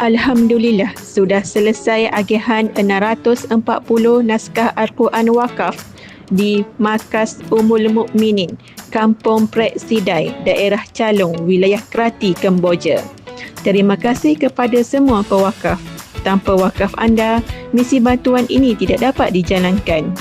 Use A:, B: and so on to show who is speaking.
A: Alhamdulillah sudah selesai agihan 640 naskah Al-Quran Wakaf di Markas Umul Mukminin, Kampung Prek Sidai, Daerah Calong, Wilayah Kerati, Kemboja. Terima kasih kepada semua pewakaf. Tanpa wakaf anda, misi bantuan ini tidak dapat dijalankan.